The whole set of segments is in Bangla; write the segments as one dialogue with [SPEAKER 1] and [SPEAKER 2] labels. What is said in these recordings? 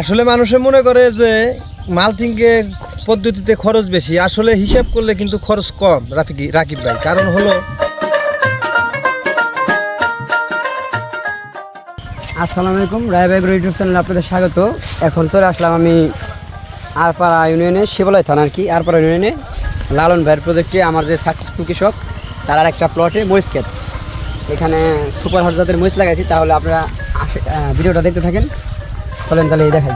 [SPEAKER 1] আসলে মানুষে মনে করে যে মালথিংকে পদ্ধতিতে খরচ বেশি আসলে হিসাব করলে কিন্তু খরচ কম রাফিকি রাকিব ভাই। কারণ হলো
[SPEAKER 2] আসসালামু আলাইকুম রায়বাগ ইউটিউব চ্যানেলে আপনাদের স্বাগত। এখন চলে আসলাম আমি আরপাড়া ইউনিয়নে শিবলয় থানা আর কি আরপাড়া ইউনিয়নে লালন ভাইয়ের প্রজেক্টে আমার যে সাকসেসফুল কৃষক তার আর একটা প্লটে মরিচ এখানে সুপার হট জাতের মরিচ লাগাইছি, তাহলে আপনারা ভিডিওটা দেখতে থাকেন। চলেন তাহলে এই দেখাই।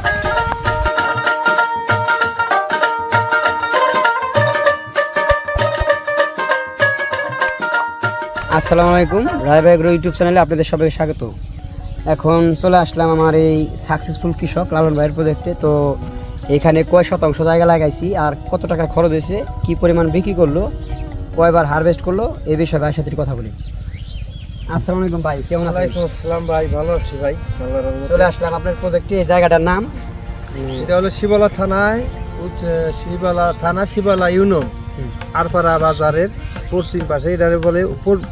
[SPEAKER 2] আসসালামু আলাইকুম রায়বাগ ইউটিউব চ্যানেলে আপনাদের সবাইকে স্বাগত। এখন চলে আসলাম আমার এই সাকসেসফুল কৃষক লালন ভাইয়ের প্রজেক্টে তো এখানে কয় শতাংশ জায়গা লাগাইছি আর কত টাকা খরচ হয়েছে, কী পরিমাণ বিক্রি করল, কয়বার হারভেস্ট করল এই বিষয়ে ভাইয়ের সাথে কথা বলি। আসসালামু আলাইকুম ভাই কেমন আছেন?
[SPEAKER 1] ওয়ালাইকুম আসসালাম ভাই ভালো আছি ভাই আল্লাহর রহমতে।
[SPEAKER 2] চলে আসলাম আপনার প্রজেক্টে এই জায়গাটার নাম।
[SPEAKER 1] এটা হলো শিবালা থানায় শিবালা থানা শিবালা ইউনিয়ন আরপাড়া বাজারের পশ্চিম পাশে এটা বলে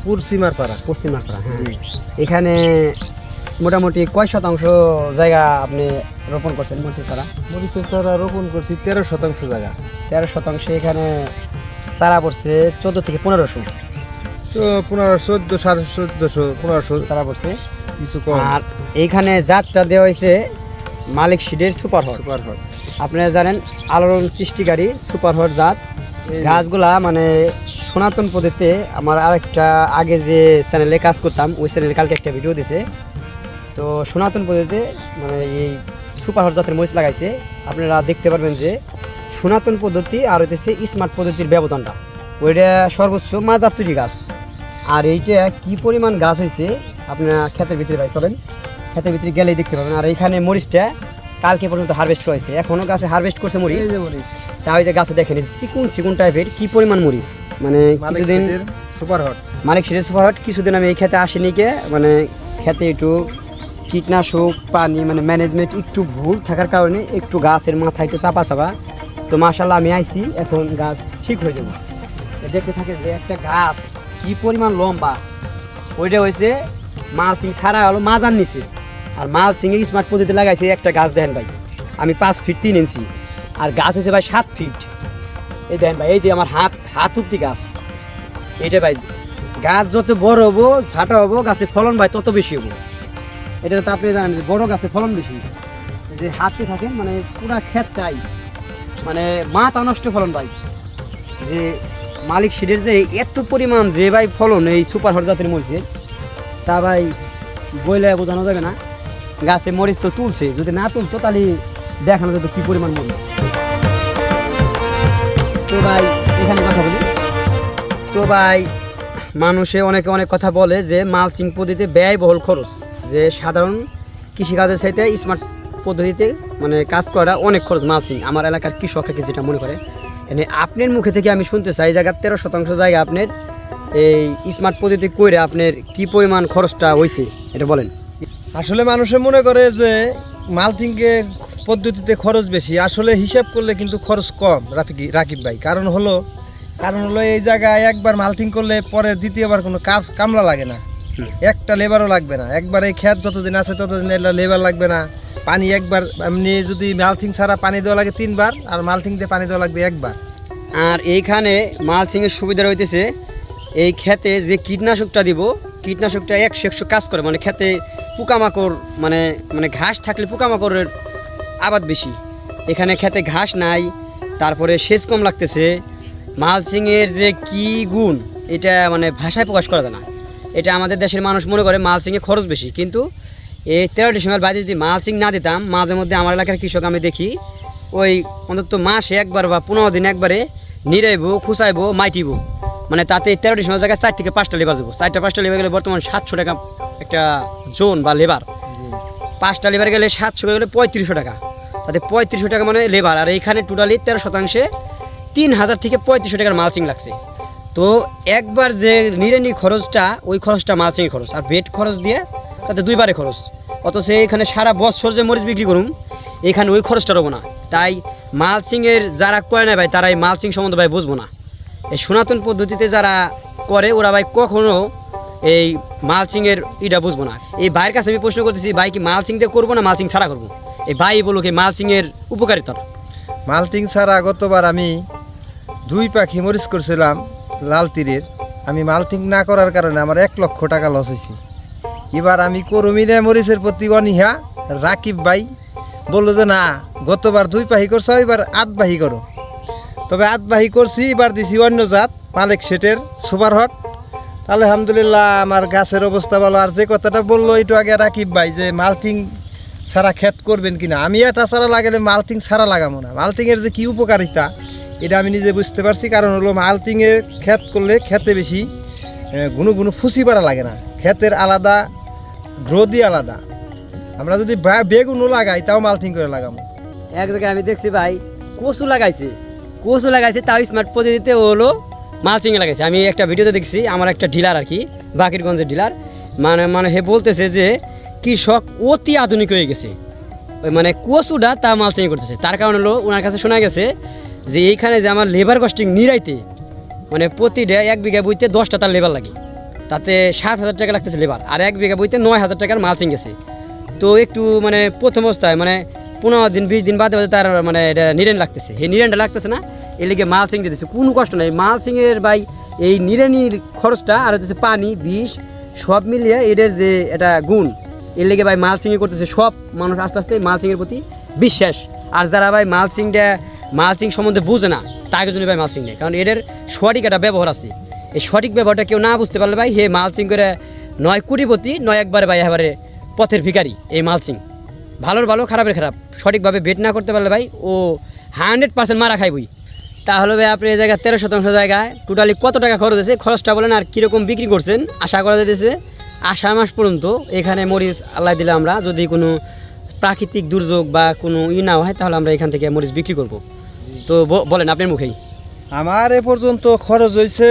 [SPEAKER 1] পশ্চিমার পাড়া
[SPEAKER 2] পশ্চিম মাকড়া হ্যাঁ এখানে মোটামুটি কয় শতাংশ জায়গা আপনি রোপণ করছেন মরচি ছাড়া
[SPEAKER 1] মরিচের চারা রোপণ করছি তেরো শতাংশ জায়গা।
[SPEAKER 2] তেরো শতাংশে এখানে চারা পড়ছে চোদ্দ থেকে পনেরোশো
[SPEAKER 1] পনেরো চোদ্দ সাড়ে চোদ্দোশো পনেরোশো
[SPEAKER 2] চারা পড়ছে।
[SPEAKER 1] কিছু কম।
[SPEAKER 2] আর এইখানে জাতটা দেওয়া হয়েছে মালিক সিডের সুপার হট।
[SPEAKER 1] Super hot.
[SPEAKER 2] আপনারা জানেন আলোড়ন সৃষ্টিকারী সুপার হট জাত। গাছগুলা মানে সনাতন পদ্ধতিতে আমার আরেকটা আগে যে চ্যানেলে কাজ করতাম ওই চ্যানেলে কালকে একটা ভিডিও দিছে। তো সনাতন পদ্ধতিতে মানে এই সুপার হট জাতের মরিচ লাগাইছে। আপনারা দেখতে পারবেন যে সনাতন পদ্ধতি আর হইতেছে স্মার্ট পদ্ধতির ব্যবধানটা। ওইটা সর্বোচ্চ মাজার তৈরি গাছ। আর এইটা কি পরিমাণ গাছ হয়েছে আপনারা ক্ষেতের ভিতরে ভাই চলেন। ক্ষেতের ভিতরে গেলেই দেখতে পাবেন। আর এইখানে মরিচটা কালকে পর্যন্ত হারভেস্ট করেছে এখনও গাছে হারভেস্ট করছে মরিচ। তা ওই যে গাছে দেখেন চিকুন চিকুন টাইপের কি পরিমাণ মরিচ? মানে কিছুদিন
[SPEAKER 1] সেটের সুপার হট
[SPEAKER 2] মালিক সিটের সুপারহাট কিছুদিন আমি এই খেতে আসিনি কে মানে খেতে একটু কীটনাশক পানি মানে ম্যানেজমেন্ট একটু ভুল থাকার কারণে একটু গাছের মাথায় একটু চাপা চাপা। তো মাশাল্লাহ আমি আইছি। এখন গাছ ঠিক হয়ে যাব। দেখতে থাকে যে একটা গাছ কি পরিমাণ লম্বা? ওইটা হয়েছে মালচিং ছাড়া হলো মাজার নিচে। আর মাল মালচিংয়ে স্মার্ট পদ্ধতি লাগাইছে একটা গাছ, দেখেন ভাই। আমি পাঁচ ফিট তিন ইঞ্চি আর গাছ হয়েছে ভাই সাত ফিট এই দেখেন ভাই, এই যে আমার হাত হাত উঠতি গাছ। এটা ভাই, গাছ যত বড় হব, ঝাঁটা হব, গাছে ফলন ভাই তত বেশি হব। এটা তো আপনি জানেন বড় গাছে ফলন বেশি। যে হাতে থাকে মানে পুরা ক্ষেতটাই মানে মাথা নষ্ট ফলন ভাই। যে মালিক সিডের যে এত পরিমাণ যে ভাই ফলন এই সুপার হট জাতের মরিচে, তা ভাই বইলে বোঝানো যাবে না। গাছে মরিচ তো তুলছে, যদি না তুলতো তাহলে দেখানো যেত কি পরিমাণ মরিচ। তো ভাই, এখানে কথা বলি। তো ভাই, মানুষে অনেকে অনেক কথা বলে যে মালচিং পদ্ধতিতে ব্যয়বহুল খরচ, যে সাধারণ কৃষিকাজের সাথে স্মার্ট পদ্ধতিতে মানে কাজ করা অনেক খরচ মালচিং। আমার এলাকার কৃষকরা যেটা মনে করে? এনে আপনার মুখে থেকে আমি শুনতে চাই জায়গার তেরো শতাংশ জায়গা আপনার এই স্মার্ট পদ্ধতি কইরে আপনার কি পরিমাণ খরচটা হয়েছে এটা বলেন।
[SPEAKER 1] আসলে মানুষে মনে করে যে মালথিংকে পদ্ধতিতে খরচ বেশি আসলে হিসাব করলে কিন্তু খরচ কম রাফিকি রাকিব ভাই। কারণ হলো কারণ হলো এই জায়গায় একবার মালথিং করলে পরে দ্বিতীয়বার কোনো কাজ কামলা লাগে না। একটা লেবারও লাগবে না। একবার এই ক্ষেত যতদিন আছে ততদিন লেবার লাগবে না। পানি একবার, এমনি যদি মালথিং ছাড়া পানি দেওয়া লাগে তিনবার, আর মালথিং দিয়ে পানি দেওয়া লাগবে একবার।
[SPEAKER 2] আর এইখানে মালচিংয়ের সুবিধা রইতেছে এই খেতে যে কীটনাশকটা দিব, কীটনাশকটা একশো একশো কাজ করে মানে খেতে পোকামাকড় মানে মানে ঘাস থাকলে পোকামাকড়ের আবাদ বেশি। এখানে খেতে ঘাস নাই, তারপরে সেচ কম লাগতেছে। মালচিংয়ের যে কি গুণ, এটা মানে ভাষায় প্রকাশ করা যায় না। এটা আমাদের দেশের মানুষ মনে করে মালচিংয়ে খরচ বেশি, কিন্তু এই তেরো ডিসেম্বর বাদে যদি মালচিং না দিতাম, মাঝে মধ্যে আমার এলাকার কৃষক আমি দেখি, ওই অন্তত মাসে একবার বা পনেরো দিন একবারে নিরাইবো খুসাইবো মাইটিবো। মানে তাতে তেরো ডিসেম্বর জায়গায় চার থেকে পাঁচটা লেবার দেবো চারটা পাঁচটা লেবার গেলে বর্তমান সাতশো টাকা একটা জোন বা লেবার। পাঁচটা লেবার গেলে সাতশো গেলে পঁয়ত্রিশশো টাকা। তাতে পঁয়ত্রিশশো টাকা মানে লেবার। আর এইখানে টোটালি তেরো শতাংশে তিন হাজার থেকে পঁয়ত্রিশশো টাকার মালচিং লাগছে। তো একবার যে নিরেনি খরচটা, ওই খরচটা মালচিং খরচ। আর বেড খরচ দিয়ে তাতে দুইবারে খরচ। অথচ এখানে সারা বছর যে মরিচ বিক্রি করুম, এখানে ওই খরচটা রবো না। তাই মালচিংয়ের যারা করে না ভাই তারা এই মালচিং সম্বন্ধে ভাই বুঝব না। এই সনাতন পদ্ধতিতে যারা করে, ওরা ভাই কখনো এই মালচিংয়ের ইটা বুঝব না। এই ভাইয়ের কাছে আমি প্রশ্ন করতেছি, ভাই কি মালচিং দিয়ে করব না মালচিং ছাড়া করব? এই ভাই বলুক এই মালচিংয়ের উপকারিতা।
[SPEAKER 1] মালটিং ছাড়া গতবার আমি দুই পাখি মরিচ করছিলাম লাল তীরের আমি মালটিং না করার কারণে আমার এক লক্ষ টাকা লস হয়েছে। এবার আমি করমিনে মরিচের প্রতি অনীহা। রাকিব ভাই বলল যে, না, গতবার দুই পাহি করছ, এবার আট বাহি করো। তবে আট বাহি করছি, এবার দিছি অন্য জাত, মালিক সেটের সুপার হট। তাহলে আলহামদুলিল্লাহ, আমার গাছের অবস্থা ভালো। আর যে কথাটা বলল একটু আগে রাকিব ভাই যে মালটিং ছাড়া ক্ষেত করবেন কিনা? আমি এটা ছাড়া লাগালে মালটিং ছাড়া লাগাবো না। মালটিংয়ের যে কি উপকারিতা, এটা আমি নিজে বুঝতে পারছি। কারণ হলো মালটিংয়ের ক্ষেত করলে খেতে বেশি গুনো গুনো ফুসি পারা লাগে না। ক্ষেতের আলাদা গ্রোদি আলাদা। আমরা যদি বেগুনও লাগাই, তাও মালথিং করে লাগাবো।
[SPEAKER 2] এক জায়গায় আমি দেখছি ভাই, কচু লাগাইছে। কচু লাগাইছে, তাও স্মার্ট পদ্ধতিতে হলো মালচিং লাগাইছে। আমি একটা ভিডিওতে দেখছি, আমার একটা ডিলার আর কি, বাকিরগঞ্জের ডিলার। মানে মানে হে বলতেছে যে, কৃষক অতি আধুনিক হয়ে গেছে। ওই মানে কচুটা তা মালচিং করতেছে। তার কারণ হলো, ওনার কাছে শোনা গেছে যে, এইখানে যে আমার লেবার কস্টিং নিরাইতে মানে প্রতিটা এক বিঘা বইতে দশটা তার লেবার লাগে। তাতে সাত হাজার টাকা লাগতেছে লেবার আর এক বিঘা বইতে নয় হাজার টাকার মালচিং গেছে তো একটু মানে প্রথম অবস্থায় মানে পনেরো দিন, বিশ দিন বাদে বাদে তার মানে এটা নিরেন লাগতেছে। এই নিরেনটা লাগতেছে না, এর লিগে মালচিং দিতেছে কোনো কষ্ট নাই। মালচিংয়ের ভাই এই নিরেনির খরচটা আর হচ্ছে পানি, বিষ সব মিলিয়ে এটার যে এটা গুণ, এর লেগে ভাই মালচিংই করতেছে। সব মানুষ আস্তে আস্তে মালচিংয়ের প্রতি বিশ্বাস। আর যারা ভাই মালচিংটা মালচিং সম্বন্ধে বুঝে না তাকে জন্য ভাই মালচিং নেই কারণ এদের সঠিক একটা ব্যবহার আছে। এই সঠিক ব্যবহারটা কেউ না বুঝতে পারলে ভাই, হে মালচিং করে নয় কোটিপতি নয় একবারে ভাই এবারে পথের ভিখারি এই মালচিং। ভালোর ভালো, খারাপের খারাপ। সঠিকভাবে বেট না করতে পারলে ভাই, ও হান্ড্রেড পার্সেন্ট মারা খাইবই তাহলে ভাই আপনি এই জায়গায় তেরো শতাংশ জায়গায় টোটালি কত টাকা খরচ হয়েছে, খরচটা বলেন আর কীরকম বিক্রি করছেন, আশা করা যেতেছে আষাঢ় মাস পর্যন্ত এখানে মরিচ আল্লাহ দিলে আমরা যদি কোনো প্রাকৃতিক দুর্যোগ বা কোনো ই না হয়, তাহলে আমরা এখান থেকে মরিচ বিক্রি করব। তো বলেন আপনার মুখেই।
[SPEAKER 1] আমার এ পর্যন্ত খরচ হয়েছে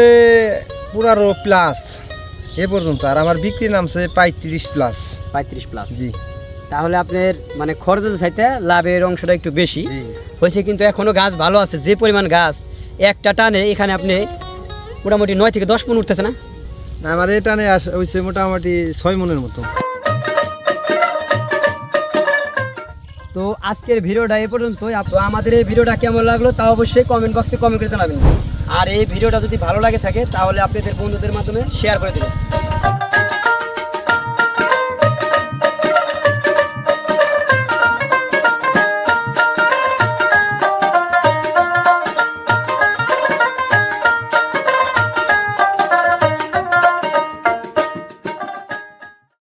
[SPEAKER 1] পুরারো প্লাস এ পর্যন্ত আর আমার বিক্রি নামছে পঁয়ত্রিশ প্লাস
[SPEAKER 2] পঁয়ত্রিশ প্লাস
[SPEAKER 1] জি।
[SPEAKER 2] তাহলে আপনার মানে খরচের চাইতে লাভের অংশটা একটু বেশি। হয়েছে কিন্তু এখনও গাছ ভালো আছে যে পরিমাণ গাছ একটা টানে এখানে আপনি মোটামুটি নয় থেকে দশ মন উঠতেছে না?
[SPEAKER 1] আমার এটা নিয়ে আস হয়েছে মোটামুটি ছয় মনের মতো।
[SPEAKER 2] তো আজকের ভিডিওটা এ পর্যন্ত তো আমাদের এই ভিডিওটা কেমন লাগল তা অবশ্যই কমেন্ট বক্সে কমেন্ট করে জানাবেন। আর এই ভিডিওটা যদি ভালো লাগে থাকে, তাহলে আপনাদের বন্ধুদের মাধ্যমে শেয়ার করে দেবেন।